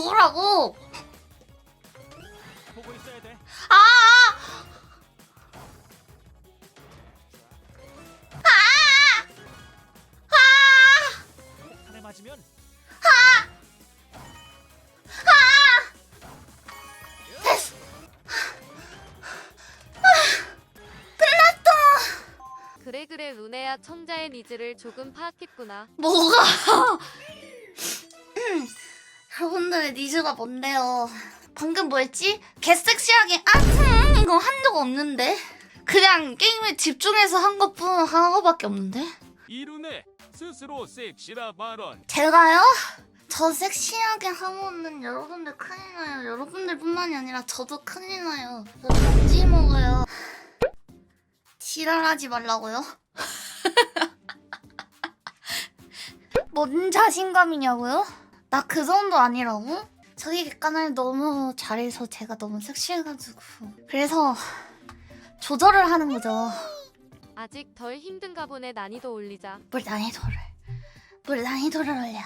먹으라고. 보고 있어야 돼. 아! 폭탄에 맞으면 그래 그래 루네야 청자의 니즈를 조금 파악했구나. 뭐가? 음, 여러분들의 니즈가 뭔데요? 방금 뭐였지? 개섹시하게 아튼 이거 한 적 없는데? 그냥 게임에 집중해서 한 것뿐 하나밖에 없는데? 이룬의 스스로 섹시라 발언. 제가요? 저 섹시하게 하면은 여러분들 큰일 나요. 여러분들뿐만이 아니라 저도 큰일 나요. 저 반지 먹어요. 지랄하지 말라고요? 뭔 자신감이냐고요? 나 그 정도 아니라고? 저희 객관을 너무 잘해서 제가 너무 섹시해가지고 그래서 조절을 하는 거죠. 아직 덜 힘든가 보네 난이도 올리자. 뭘 난이도를 뭘 난이도를 올려